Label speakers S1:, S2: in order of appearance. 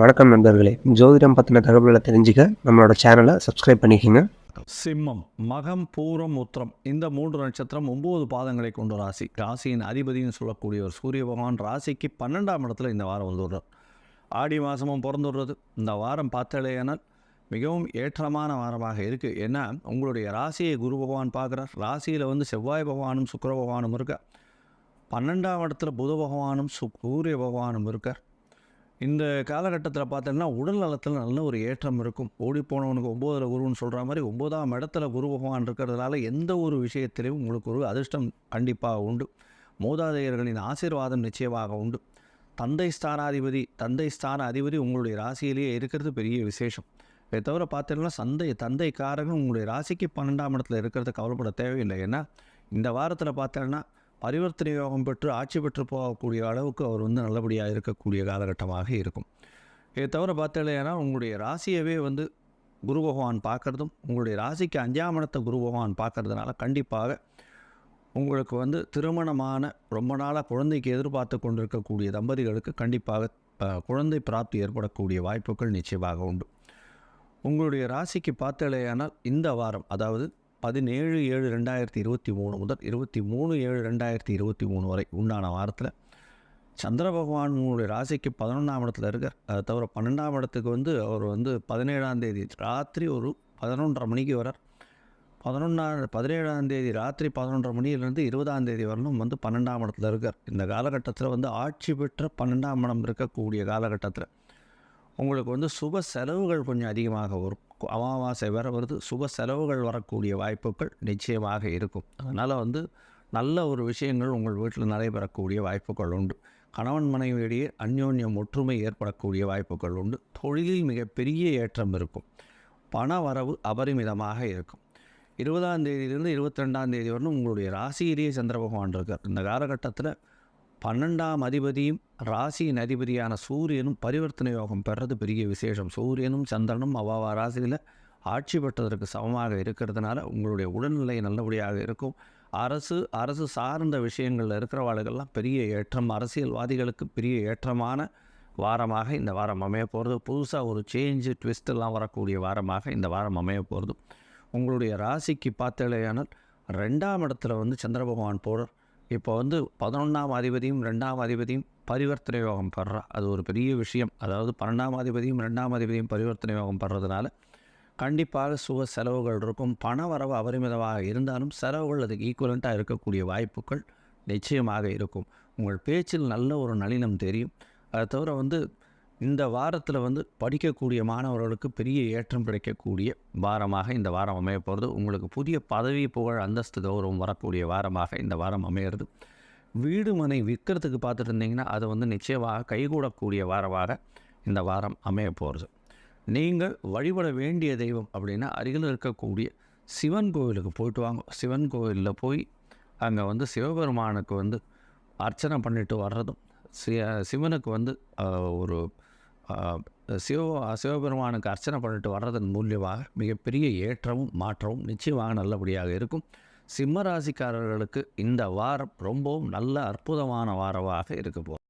S1: வணக்கம் நண்பர்களே. ஜோதிடம் பற்றின தகவல்களை தெரிஞ்சுக்க நம்மளோட சேனலை சப்ஸ்கிரைப் பண்ணிக்கோங்க.
S2: சிம்மம் மகம் பூரம் உத்திரம் இந்த மூன்று நட்சத்திரம் ஒம்பது பாதங்களை கொண்ட ராசி. ராசியின் அதிபதினு சொல்லக்கூடிய ஒரு சூரிய பகவான் ராசிக்கு பன்னெண்டாம் இடத்துல இந்த வாரம் வந்துடுறார். ஆடி மாதமும் பிறந்துடுறது. இந்த வாரம் பார்த்தாலேயானால் மிகவும் ஏற்றமான வாரமாக இருக்குது ஏன்னா உங்களுடைய ராசியை குரு பகவான் பார்க்குறார். ராசியில் வந்து செவ்வாய் பகவானும் சுக்கர பகவானும் இருக்கார் பன்னெண்டாம் இடத்துல புத பகவானும் சு சூரிய பகவானும் இருக்கார். இந்த காலகட்டத்தில் பார்த்தோம்னா உடல் நலத்தில் நல்ல ஒரு ஏற்றம் இருக்கும். ஓடி போனவனுக்கு ஒம்போதில் குருன்னு சொல்கிற மாதிரி ஒம்போதாம் இடத்துல குரு பகவான் இருக்கிறதுனால எந்த ஒரு விஷயத்திலையும் உங்களுக்கு ஒரு அதிர்ஷ்டம் கண்டிப்பாக உண்டு. மூதாதையர்களின் ஆசீர்வாதம் நிச்சயமாக உண்டு. தந்தை ஸ்தானாதிபதி தந்தை ஸ்தான அதிபதி உங்களுடைய ராசியிலேயே இருக்கிறது பெரிய விசேஷம். இதை தவிர பார்த்தீங்கன்னா சந்தை தந்தை உங்களுடைய ராசிக்கு பன்னெண்டாம் இடத்துல இருக்கிறது கவலைப்பட தேவையில்லை. ஏன்னா இந்த வாரத்தில் பார்த்தோன்னா பரிவர்த்தனை யோகம் பெற்று ஆட்சி பெற்று போகக்கூடிய அளவுக்கு அவர் வந்து நல்லபடியாக இருக்கக்கூடிய காலகட்டமாக இருக்கும். இதை தவிர பார்த்தீங்கன்னா உங்களுடைய ராசியவே வந்து குரு பகவான் பார்க்குறதும் உங்களுடைய ராசிக்கு அஞ்சாம் இடத்தை குரு பகவான் பார்க்கறதுனால கண்டிப்பாக உங்களுக்கு வந்து திருமணமான ரொம்ப நாளாக குழந்தைக்கு எதிர்பார்த்து கொண்டிருக்கக்கூடிய தம்பதிகளுக்கு கண்டிப்பாக குழந்தை பிராப்தி ஏற்படக்கூடிய வாய்ப்புகள் நிச்சயமாக உண்டு. உங்களுடைய ராசிக்கு பார்த்தலையானால் இந்த வாரம் அதாவது பதினேழு ஏழு ரெண்டாயிரத்தி இருபத்தி மூணு முதல் இருபத்தி மூணு ஏழு ரெண்டாயிரத்தி இருபத்தி மூணு வரை உண்டான வாரத்தில் சந்திர பகவான் உங்களுடைய ராசிக்கு பதினொன்றாம் இடத்துல இருக்கார். அதை தவிர பன்னெண்டாம் இடத்துக்கு வந்து அவர் வந்து பதினேழாம் தேதி ராத்திரி ஒரு பதினொன்றரை மணிக்கு வரார். பதினொன்றாம் பதினேழாம் தேதி ராத்திரி பதினொன்றரை மணியிலேருந்து இருபதாம் தேதி வரலும் வந்து பன்னெண்டாம் இடத்துல இருக்கார். இந்த காலகட்டத்தில் வந்து ஆட்சி பெற்ற பன்னெண்டாம் இடம் இருக்கக்கூடிய காலகட்டத்தில் உங்களுக்கு வந்து சுப செலவுகள் கொஞ்சம் அதிகமாக வரும். அமாவாசை வர வருது சுப செலவுகள் வரக்கூடிய வாய்ப்புகள் நிச்சயமாக இருக்கும். அதனால் வந்து நல்ல ஒரு விஷயங்கள் உங்கள் வீட்டில் நடைபெறக்கூடிய வாய்ப்புகள் உண்டு. கணவன் மனைவியிடையே அந்யோன்யம் ஒற்றுமை ஏற்படக்கூடிய வாய்ப்புகள் உண்டு. தொழிலில் மிகப்பெரிய ஏற்றம் இருக்கும். பண வரவு அபரிமிதமாக இருக்கும். இருபதாம் தேதியிலிருந்து இருபத்தி ரெண்டாம் தேதி வரணும் உங்களுடைய ராசியிலேயே சந்திர பகவான் இருக்கார். இந்த காலகட்டத்தில் பன்னெண்டாம் அதிபதியும் ராசியின் அதிபதியான சூரியனும் பரிவர்த்தனை யோகம் பெறது பெரிய விசேஷம். சூரியனும் சந்திரனும் அவாவா ராசியில் ஆட்சி பெற்றதற்கு சமமாக இருக்கிறதுனால உங்களுடைய உடல்நிலை நல்லபடியாக இருக்கும். அரசு அரசு சார்ந்த விஷயங்களில் இருக்கிறவாளுகள்லாம் பெரிய ஏற்றம் அரசியல்வாதிகளுக்கு பெரிய ஏற்றமான வாரமாக இந்த வாரம் அமைய போகிறது புதுசாக ஒரு சேஞ்சு ட்விஸ்டெல்லாம் வரக்கூடிய வாரமாக இந்த வாரம் அமைய போகிறது உங்களுடைய ராசிக்கு பார்த்தலையானால் ரெண்டாம் இடத்துல வந்து சந்திர பகவான் போகிறார் இப்போ வந்து பதினொன்றாம் அதிபதியும் ரெண்டாம் அதிபதியும் பரிவர்த்தனை யோகம் பெறா அது ஒரு பெரிய விஷயம். அதாவது பன்னெண்டாம் அதிபதியும் ரெண்டாம் அதிபதியும் பரிவர்த்தனை யோகம் பெறதுனால கண்டிப்பாக சுக செலவுகள் இருக்கும். பண வரவு அபரிமிதமாக இருந்தாலும் செலவுகள் அதுக்கு ஈக்குவலண்ட்டாக இருக்கக்கூடிய வாய்ப்புகள் நிச்சயமாக இருக்கும். உங்கள் பேச்சில் நல்ல ஒரு நளினம் தெரியும். அதை தவிர வந்து இந்த வாரத்தில் வந்து படிக்கக்கூடிய மாணவர்களுக்கு பெரிய ஏற்றம் கிடைக்கக்கூடிய வாரமாக இந்த வாரம் அமைய போகிறது உங்களுக்கு புதிய பதவி புகழ் அந்தஸ்து கௌரவம் வரக்கூடிய வாரமாக இந்த வாரம் அமையிறது. வீடு மனை விற்கிறதுக்கு பார்த்துட்டு இருந்தீங்கன்னா அது வந்து நிச்சயமாக கைகூடக்கூடிய வாரமாக இந்த வாரம் அமைய போகிறது நீங்கள் வழிபட வேண்டிய தெய்வம் அப்படின்னா அருகில் இருக்கக்கூடிய சிவன் கோவிலுக்கு போயிட்டு வாங்க. சிவன் கோவிலில் போய் அங்கே வந்து சிவபெருமானுக்கு வந்து அர்ச்சனை பண்ணிட்டு வர்றதும் சி சிவனுக்கு வந்து ஒரு சிவ சிவபெருமானுக்கு அர்ச்சனை பண்ணிட்டு வர்றதன் மூலியமாக மிகப்பெரிய ஏற்றமும் மாற்றமும் நிச்சயமாக நல்லபடியாக இருக்கும். சிம்ம ராசிக்காரர்களுக்கு இந்த வாரம் ரொம்பவும் நல்ல அற்புதமான வாரமாக இருக்க போகும்